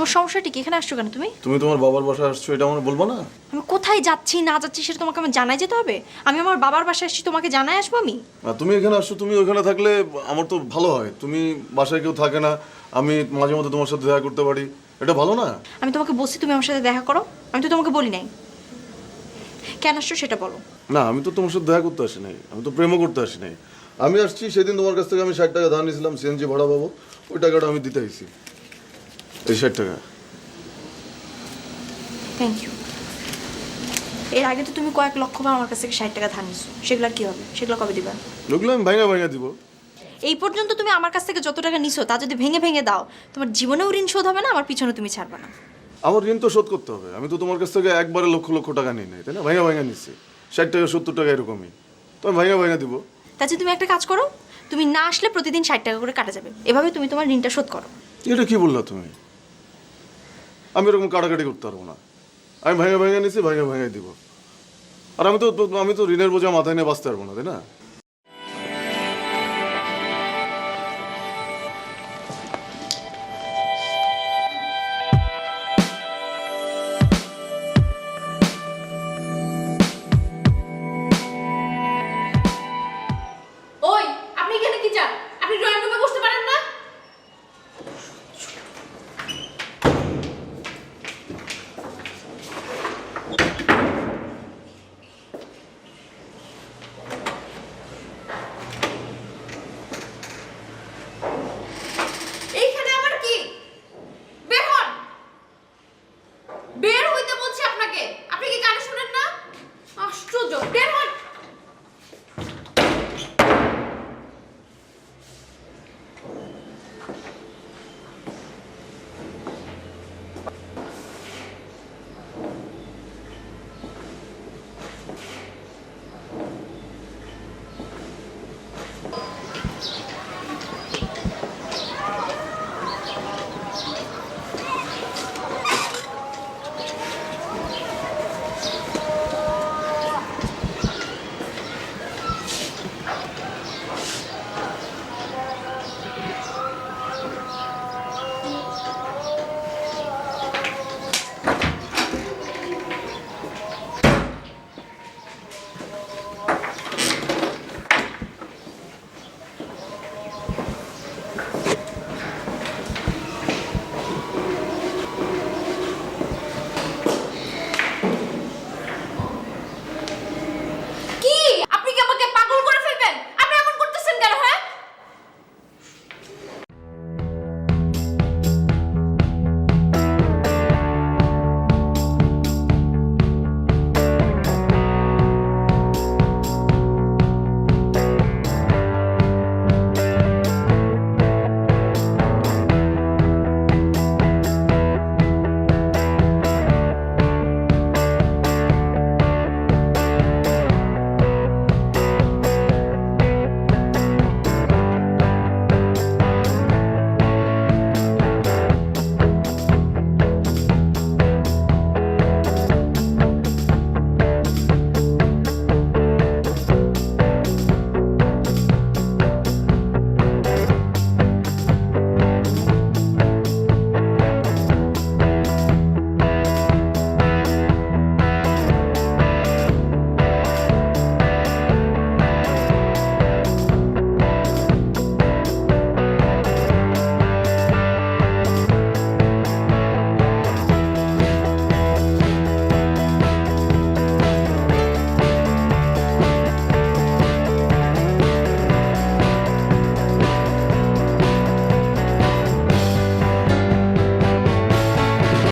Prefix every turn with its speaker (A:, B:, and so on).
A: তোমার সমস্যাটি কি? এখানে আসছো কেন তুমি?
B: তুমি তোমার বাবার বাসায় আসছো এটা আমার বলব না?
A: আমি কোথায় যাচ্ছি না যাচ্ছি সেটা তোমাকে আমার জানাই যেতে হবে? আমি আমার বাবার বাসায় আসছি তোমাকে জানাই আসব আমি?
B: তুমি এখানে আসছো তুমি ওখানে থাকলে আমার তো ভালো হয়। তুমি বাসায় কেউ থাকে না আমি মাঝে মধ্যে তোমার সাথে দেখা করতে পারি। এটা ভালো না?
A: আমি তোমাকে বলছি তুমি আমার সাথে দেখা করো। আমি তো তোমাকে বলি নাই। কেন আসছো সেটা বলো।
B: না আমি তো তোমার সাথে দেখা করতে আসি নাই। আমি তো প্রেমও করতে আসি নাই। আমি আসছি সেদিন তোমার কাছ থেকে আমি ষাট টাকা ধার নিয়েছিলাম সিএনজি ভাড়া পাবো ওই টাকাটা আমি দিতে আইছি। ষাট টাকা।
A: থ্যাংক ইউ এর আগে তো তুমি কয়েক লক্ষ বার আমার কাছ থেকে ষাট টাকা ধার নিছো। সেগুলো কি হবে? সেগুলো কবে দিবা?
B: ওগুলো আমি ভাঙা ভাঙা দিব।
A: এই পর্যন্ত তুমি আমার কাছ থেকে যত টাকা নিছো তা যদি ভেঙে ভেঙে দাও তোমার জীবনেও ঋণ শোধ হবে না আমার পিছনে তুমি ছাড়বে না।
B: আমার ঋণ তো শোধ করতে হবে। আমি তো তোমার কাছ থেকে একবারে লক্ষ লক্ষ টাকা নিই নাই তাই না? ভাঙা ভাঙা নিচ্ছি ষাট টাকা সত্তর টাকা এরকমই। তো আমি ভাঙা ভাঙা দিব।
A: তা যদি তুমি একটা কাজ করো তুমি না আসলে প্রতিদিন ষাট টাকা করে কাটা যাবে। এভাবে তুমি তোমার ঋণটা শোধ করো।
B: এটা কি বললা তুমি? আমি এরকম কাটাকাটি করতে পারব না। আমি ভাঙা ভাঙা নিচ্ছি ভাঙা ভেঙে দিব। আর আমি তো আমি তো ঋণের বোঝা মাথায় নিয়ে বাঁচতে পারব না, তাই না?
C: আপনি কি চান? আপনি Thank you.